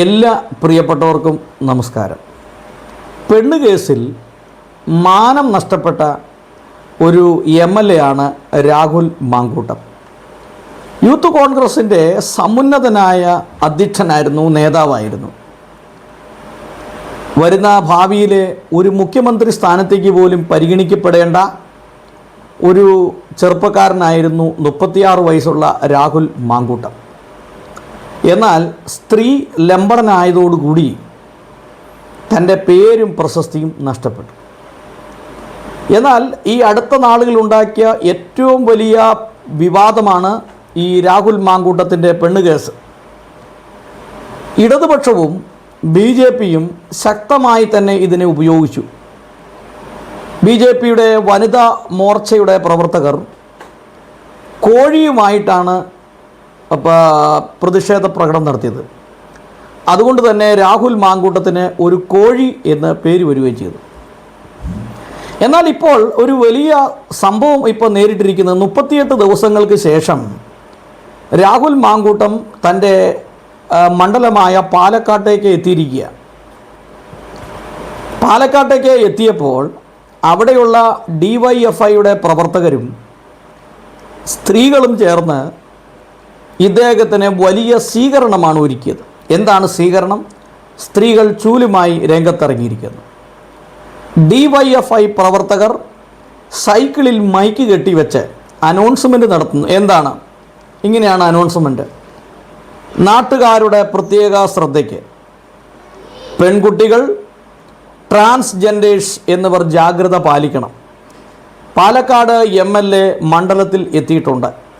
എല്ലാ പ്രിയപ്പെട്ടവർക്കും നമസ്കാരം. പെണ്ണ് കേസിൽ മാനം നഷ്ടപ്പെട്ട ഒരു എം എൽ എ ആണ് രാഹുൽ മാങ്കൂട്ടം. യൂത്ത് കോൺഗ്രസിന്റെ സമുന്നതനായ അധ്യക്ഷനായിരുന്നു നേതാവായിരുന്നു. വരുന്ന ഭാവിയിലെ ഒരു മുഖ്യമന്ത്രി സ്ഥാനത്തേക്ക് പോലും പരിഗണിക്കപ്പെടേണ്ട ഒരു ചെറുപ്പക്കാരനായിരുന്നു മുപ്പത്തിയാറ് വയസ്സുള്ള രാഹുൽ മാങ്കൂട്ടം. എന്നാൽ സ്ത്രീ ലംബടനായതോടുകൂടി തന്റെ പേരും പ്രശസ്തിയും നഷ്ടപ്പെട്ടു. എന്നാൽ ഈ അടുത്ത നാളുകളുണ്ടാക്കിയ ഏറ്റവും വലിയ വിവാദമാണ് ഈ രാഹുൽ മാങ്കൂട്ടത്തിന്റെ പെണ്ണുകേസ് ഇടതുപക്ഷവും ബി ജെ പിയും ശക്തമായി തന്നെ ഇതിനെ ഉപയോഗിച്ചു. ബി ജെ പിയുടെ വനിതാ മോർച്ചയുടെ പ്രവർത്തകർ കോഴിയുമായിട്ടാണ് പ്രതിഷേധ പ്രകടനം നടത്തിയത്. അതുകൊണ്ട് തന്നെ രാഹുൽ മാങ്കൂട്ടത്തിന് ഒരു കോഴി എന്ന് പേര് വരികയും ചെയ്തു. എന്നാൽ ഇപ്പോൾ ഒരു വലിയ സംഭവം ഇപ്പോൾ നേരിട്ടിരിക്കുന്നത് മുപ്പത്തിയെട്ട് ദിവസങ്ങൾക്ക് ശേഷം രാഹുൽ മാങ്കൂട്ടം തന്റെ മണ്ഡലമായ പാലക്കാട്ടേക്ക് എത്തിയിരിക്കുക. പാലക്കാട്ടേക്ക് എത്തിയപ്പോൾ അവിടെയുള്ള ഡി വൈ എഫ് ഐയുടെ പ്രവർത്തകരും സ്ത്രീകളും ചേർന്ന് ഇദ്ദേഹത്തിന് വലിയ സ്വീകരണമാണ് ഒരുക്കിയത്. എന്താണ് സ്വീകരണം? സ്ത്രീകൾ ചൂലുമായി രംഗത്തിറങ്ങിയിരിക്കുന്നു. ഡി വൈ എഫ് ഐ പ്രവർത്തകർ സൈക്കിളിൽ മൈക്ക് കെട്ടിവെച്ച് അനൗൺസ്മെന്റ് നടത്തുന്നു. എന്താണ്? ഇങ്ങനെയാണ് അനൗൺസ്മെന്റ് നാട്ടുകാരുടെ പ്രത്യേക ശ്രദ്ധയ്ക്ക്. പെൺകുട്ടികൾ ട്രാൻസ്ജെൻഡേഴ്സ് എന്നിവർ ജാഗ്രത പാലിക്കണം. പാലക്കാട് എം എൽ എ മണ്ഡലത്തിൽ എത്തിയിട്ടുണ്ട്.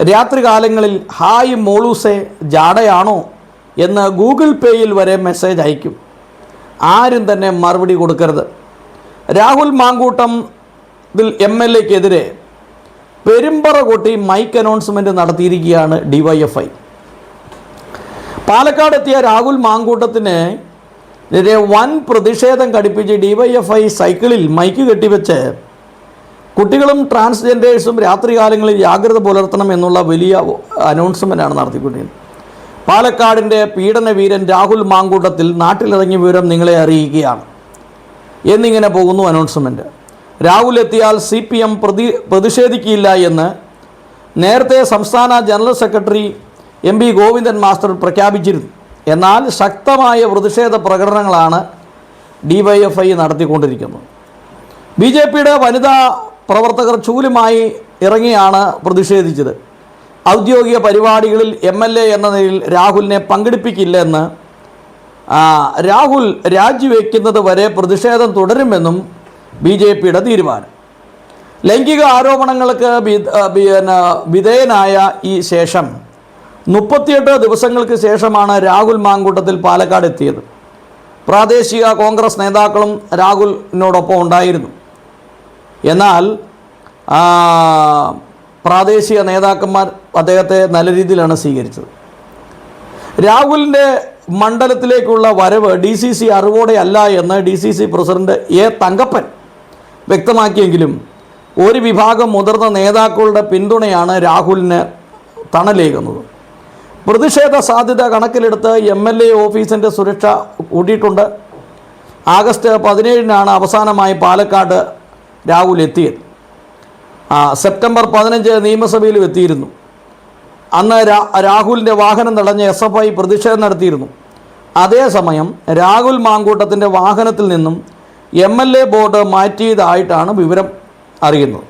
രാത്രികാലങ്ങളിൽ ഹായ് മോളൂസെ ജാടയാണോ എന്ന് ഗൂഗിൾ പേയിൽ വരെ മെസ്സേജ് അയക്കും. ആരും തന്നെ മറുപടി കൊടുക്കരുത്. രാഹുൽ മാങ്കൂട്ടം ഇതിൽ എം എൽ എക്കെതിരെ പെരുമ്പറ കൊട്ടി മൈക്ക് അനൗൺസ്മെന്റ് നടത്തിയിരിക്കുകയാണ് ഡിവൈഎഫ്ഐ. പാലക്കാട് എത്തിയ രാഹുൽ മാങ്കൂട്ടത്തിന് എതിരെ വൻ പ്രതിഷേധം ഘടിപ്പിച്ച് ഡിവൈഎഫ്ഐ സൈക്കിളിൽ മൈക്ക് കെട്ടിവെച്ച് കുട്ടികളും ട്രാൻസ്ജെൻഡേഴ്സും രാത്രികാലങ്ങളിൽ ജാഗ്രത പുലർത്തണം എന്നുള്ള വലിയ അനൗൺസ്മെന്റാണ് നടത്തിക്കൊണ്ടിരുന്നത്. പാലക്കാടിന്റെ പീഡനവീരൻ രാഹുൽ മാങ്കൂട്ടത്തിൽ നാട്ടിലിറങ്ങിയ വിവരം നിങ്ങളെ അറിയിക്കുകയാണ്. എന്നിങ്ങനെ പോകുന്നു അനൗൺസ്മെന്റ് രാഹുൽ എത്തിയാൽ സി പി എം പ്രതി പ്രതിഷേധിക്കില്ല എന്ന് നേരത്തെ സംസ്ഥാന general secretary M P Govindan master പ്രഖ്യാപിച്ചിരുന്നു. എന്നാൽ ശക്തമായ പ്രതിഷേധ പ്രകടനങ്ങളാണ് ഡി വൈ എഫ് ഐ നടത്തിക്കൊണ്ടിരിക്കുന്നത്. ബി ജെ പിയുടെ വനിതാ പ്രവർത്തകർ ചൂലുമായി ഇറങ്ങിയാണ് പ്രതിഷേധിച്ചത്. ഔദ്യോഗിക പരിപാടികളിൽ എം എൽ എ എന്ന നിലയിൽ രാഹുലിനെ പങ്കെടുപ്പിക്കില്ലെന്ന് രാഹുൽ രാജിവെക്കുന്നത് വരെ പ്രതിഷേധം തുടരുമെന്നും ബി ജെ പിയുടെ തീരുമാനം. ലൈംഗിക ആരോപണങ്ങൾക്ക് പിന്നെ വിധേയനായ ഈ ശേഷം മുപ്പത്തിയെട്ട് ദിവസങ്ങൾക്ക് ശേഷമാണ് രാഹുൽ മാങ്കൂട്ടത്തിൽ പാലക്കാട് എത്തിയത്. പ്രാദേശിക കോൺഗ്രസ് നേതാക്കളും രാഹുലിനോടൊപ്പം ഉണ്ടായിരുന്നു. എന്നാൽ പ്രാദേശിക നേതാക്കന്മാർ അദ്ദേഹത്തെ നല്ല രീതിയിലാണ് സ്വീകരിച്ചത്. രാഹുലിന്റെ മണ്ഡലത്തിലേക്കുള്ള വരവ് ഡി സി സി അറിവോടെ അല്ല എന്ന് D C C president A Thankappan വ്യക്തമാക്കിയെങ്കിലും ഒരു വിഭാഗം മുതിർന്ന നേതാക്കളുടെ പിന്തുണയാണ് രാഹുലിന് തണലേകുന്നത്. പ്രതിഷേധ സാധ്യത കണക്കിലെടുത്ത് എം എൽ എ ഓഫീസിന്റെ സുരക്ഷ കൂട്ടിയിട്ടുണ്ട്. ആഗസ്റ്റ് പതിനേഴിനാണ് അവസാനമായി പാലക്കാട് രാഹുൽ എത്തിയത് സെപ്റ്റംബർ പതിനഞ്ച് നിയമസഭയിലും എത്തിയിരുന്നു. അന്ന് രാഹുലിന്റെ വാഹനം തടഞ്ഞ് എസ് എഫ് ഐ പ്രതിഷേധം നടത്തിയിരുന്നു. അതേസമയം രാഹുൽ മാങ്കൂട്ടത്തിന്റെ വാഹനത്തിൽ നിന്നും എം എൽ എ ബോർഡ് മാറ്റിയതായിട്ടാണ് വിവരം അറിയുന്നത്.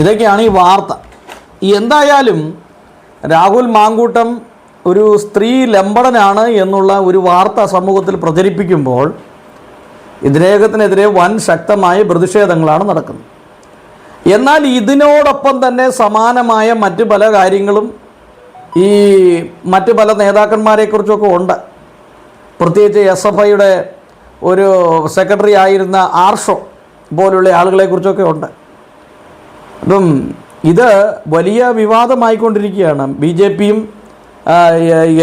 ഇതൊക്കെയാണ് ഈ വാർത്ത. എന്തായാലും രാഹുൽ മാങ്കൂട്ടം ഒരു സ്ത്രീ ലംബടനാണ് എന്നുള്ള ഒരു വാർത്ത സമൂഹത്തിൽ പ്രചരിപ്പിക്കുമ്പോൾ ഇതിനേകത്തിനെതിരെ വൻ ശക്തമായ പ്രതിഷേധങ്ങളാണ് നടക്കുന്നത്. എന്നാൽ ഇതിനോടൊപ്പം തന്നെ സമാനമായ മറ്റു പല കാര്യങ്ങളും ഈ മറ്റു പല നേതാക്കന്മാരെക്കുറിച്ചൊക്കെ ഉണ്ട്. പ്രത്യേകിച്ച് എസ് എഫ് ഐയുടെ ഒരു സെക്രട്ടറി ആയിരുന്ന ആർഷോ പോലുള്ള ആളുകളെക്കുറിച്ചൊക്കെ ഉണ്ട്. അപ്പം ഇത് വലിയ വിവാദമായിക്കൊണ്ടിരിക്കുകയാണ്. ബി ജെ പിയും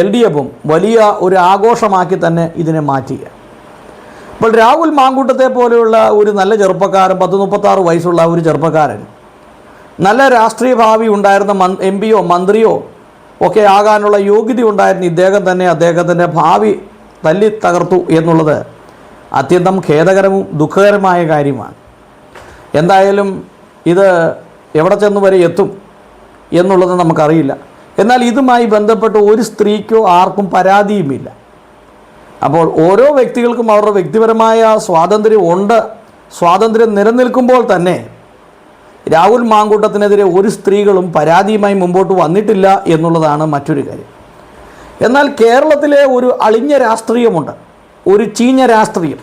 എൽ ഡി എഫും വലിയ ഒരു ആഘോഷമാക്കി തന്നെ ഇതിനെ മാറ്റുക ഇപ്പോൾ രാഹുൽ മാങ്കൂട്ടത്തെ പോലെയുള്ള ഒരു നല്ല ചെറുപ്പക്കാരൻ പത്ത് മുപ്പത്താറ് വയസ്സുള്ള ഒരു ചെറുപ്പക്കാരൻ നല്ല രാഷ്ട്രീയ ഭാവി ഉണ്ടായിരുന്ന മൻ എം പിയോ മന്ത്രിയോ ഒക്കെ ആകാനുള്ള യോഗ്യത ഉണ്ടായിരുന്ന ഇദ്ദേഹം തന്നെ അദ്ദേഹത്തിന്റെ ഭാവി തല്ലി തകർത്തു എന്നുള്ളത് അത്യന്തം ഖേദകരവും ദുഃഖകരമായ കാര്യമാണ്. എന്തായാലും ഇത് എവിടെ ചെന്ന് വരെ എത്തും എന്നുള്ളത് നമുക്കറിയില്ല. എന്നാൽ ഇതുമായി ബന്ധപ്പെട്ട് ഒരു സ്ത്രീക്കോ ആർക്കും പരാതിയുമില്ല. അപ്പോൾ ഓരോ വ്യക്തികൾക്കും അവരുടെ വ്യക്തിപരമായ സ്വാതന്ത്ര്യം ഉണ്ട്. സ്വാതന്ത്ര്യം നിലനിൽക്കുമ്പോൾ തന്നെ രാഹുൽ മാങ്കൂട്ടത്തിനെതിരെ ഒരു സ്ത്രീകളും പരാതിയുമായി മുമ്പോട്ട് വന്നിട്ടില്ല എന്നുള്ളതാണ് മറ്റൊരു കാര്യം. എന്നാൽ കേരളത്തിലെ ഒരു അളിഞ്ഞ രാഷ്ട്രീയമുണ്ട്. ഒരു ചീഞ്ഞ രാഷ്ട്രീയം.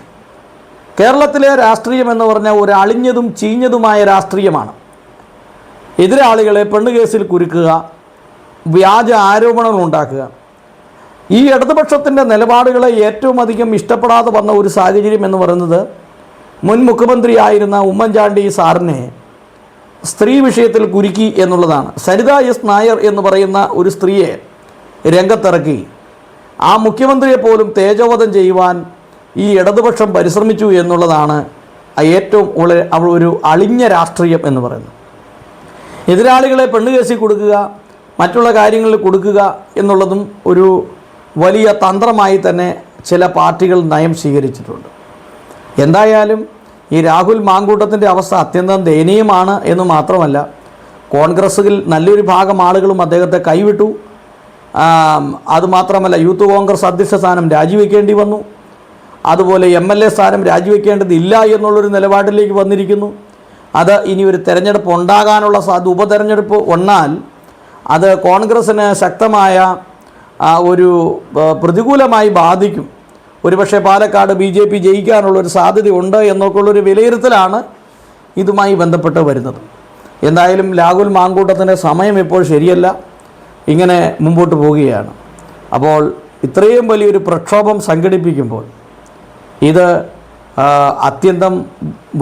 കേരളത്തിലെ രാഷ്ട്രീയം എന്ന് പറഞ്ഞാൽ ഒരു അളിഞ്ഞതും ചീഞ്ഞതുമായ രാഷ്ട്രീയമാണ്. എതിരാളികളെ പെണ്ണുകേസിൽ കുരുക്കുക വ്യാജ ആരോപണങ്ങൾ ഉണ്ടാക്കുക ഈ ഇടതുപക്ഷത്തിന്റെ നിലപാടുകളെ ഏറ്റവും അധികം ഇഷ്ടപ്പെടാതെ വന്ന ഒരു സാഹചര്യം എന്ന് പറയുന്നത് മുൻ മുഖ്യമന്ത്രിയായിരുന്ന ഉമ്മൻചാണ്ടി സാറിനെ സ്ത്രീ വിഷയത്തിൽ കുരുക്കി എന്നുള്ളതാണ്. സരിത എസ് നായർ എന്ന് പറയുന്ന ഒരു സ്ത്രീയെ രംഗത്തിറക്കി. ആ മുഖ്യമന്ത്രിയെ പോലും തേജോവധം ചെയ്യുവാൻ ഈ ഇടതുപക്ഷം പരിശ്രമിച്ചു എന്നുള്ളതാണ് ഏറ്റവും അവൾ ഒരു അളിഞ്ഞ രാഷ്ട്രീയം എന്ന് പറയുന്നത്. എതിരാളികളെ പെണ്ണുകേസി കൊടുക്കുക മറ്റുള്ള കാര്യങ്ങളിൽ കൊടുക്കുക എന്നുള്ളതും ഒരു വലിയ തന്ത്രമായി തന്നെ ചില പാർട്ടികൾ നയം സ്വീകരിച്ചിട്ടുണ്ട്. എന്തായാലും ഈ രാഹുൽ മാങ്കൂട്ടത്തിന്റെ അവസ്ഥ അത്യന്തം ദയനീയമാണ് എന്ന് മാത്രമല്ല കോൺഗ്രസ്സിൽ നല്ലൊരു ഭാഗം ആളുകളും അദ്ദേഹത്തെ കൈവിട്ടു. അതുമാത്രമല്ല യൂത്ത് കോൺഗ്രസ് അധ്യക്ഷ സ്ഥാനം രാജിവെക്കേണ്ടി വന്നു. അതുപോലെ എം എൽ എ സ്ഥാനം രാജിവെക്കേണ്ടതില്ല എന്നുള്ളൊരു നിലപാടിലേക്ക് വന്നിരിക്കുന്നു. അത് ഇനി ഒരു തെരഞ്ഞെടുപ്പ് ഉണ്ടാകാനുള്ള സാധ്യത ഉപതെരഞ്ഞെടുപ്പ് വന്നാൽ അത് കോൺഗ്രസ്സിന് ശക്തമായ ഒരു പ്രതികൂലമായി ബാധിക്കും. ഒരുപക്ഷെ പാലക്കാട് ബി ജെ പി ജയിക്കാനുള്ളൊരു സാധ്യതയുണ്ട് എന്നൊക്കെയുള്ളൊരു വിലയിരുത്തലാണ് ഇതുമായി ബന്ധപ്പെട്ട് വരുന്നത്. എന്തായാലും രാഹുൽ മാങ്കൂട്ടത്തിന്റെ സമയം ഇപ്പോൾ ശരിയല്ല. ഇങ്ങനെ മുമ്പോട്ട് പോവുകയാണ്. അപ്പോൾ ഇത്രയും വലിയൊരു പ്രക്ഷോഭം സംഘടിപ്പിക്കുമ്പോൾ ഇത് അത്യന്തം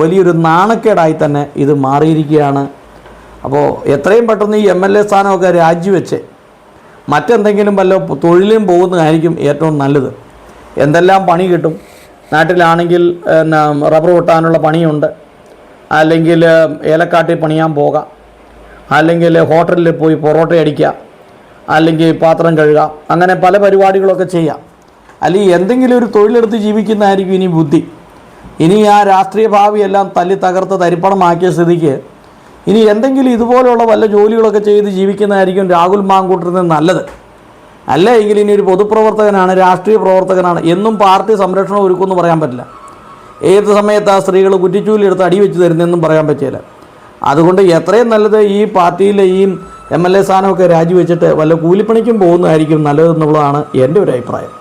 വലിയൊരു നാണക്കേടായി തന്നെ ഇത് മാറിയിരിക്കുകയാണ്. അപ്പോൾ എത്രയും പെട്ടെന്ന് ഈ എം എൽ എ സ്ഥാനമൊക്കെ രാജിവെച്ച് മറ്റെന്തെങ്കിലും വല്ല തൊഴിലും പോകുന്നതായിരിക്കും ഏറ്റവും നല്ലത്. എന്തെല്ലാം പണി കിട്ടും? നാട്ടിലാണെങ്കിൽ എന്നാ, റബ്ബർ വെട്ടാനുള്ള പണിയുണ്ട്. അല്ലെങ്കിൽ ഏലക്കാട്ടിൽ പണിയാൻ പോകാം. അല്ലെങ്കിൽ ഹോട്ടലിൽ പോയി പൊറോട്ട അടിക്കുക. അല്ലെങ്കിൽ പാത്രം കഴുകാം അങ്ങനെ പല പരിപാടികളൊക്കെ ചെയ്യാം. അല്ലെങ്കിൽ എന്തെങ്കിലും ഒരു തൊഴിലെടുത്ത് ജീവിക്കുന്നതായിരിക്കും ഇനി ബുദ്ധി. ഇനി ആ രാഷ്ട്രീയ ഭാവിയെല്ലാം തല്ലി തകർത്ത് തരിപ്പണമാക്കിയ സ്ഥിതിക്ക് ഇനി എന്തെങ്കിലും ഇതുപോലെയുള്ള വല്ല ജോലികളൊക്കെ ചെയ്ത് ജീവിക്കുന്നതായിരിക്കും രാഹുൽ മാങ്കൂട്ടറിന് നല്ലത്. അല്ല എങ്കിൽ ഇനി ഒരു പൊതുപ്രവർത്തകനാണ് രാഷ്ട്രീയ പ്രവർത്തകനാണ് എന്നും പാർട്ടി സംരക്ഷണം ഒരുക്കുമെന്ന് പറയാൻ പറ്റില്ല. ഏത് സമയത്ത് ആ സ്ത്രീകൾ കുറ്റിച്ചൂലെടുത്ത് അടി വെച്ച് തരുന്നതെന്നും പറയാൻ പറ്റില്ല. അതുകൊണ്ട് എത്രയും നല്ലത് ഈ പാർട്ടിയിലെ ഈ എം എൽ എ സ്ഥാനമൊക്കെ രാജിവെച്ചിട്ട് വല്ല കൂലിപ്പണിക്കും പോകുന്നതായിരിക്കും നല്ലതെന്നുള്ളതാണ് എന്റെ ഒരു അഭിപ്രായം.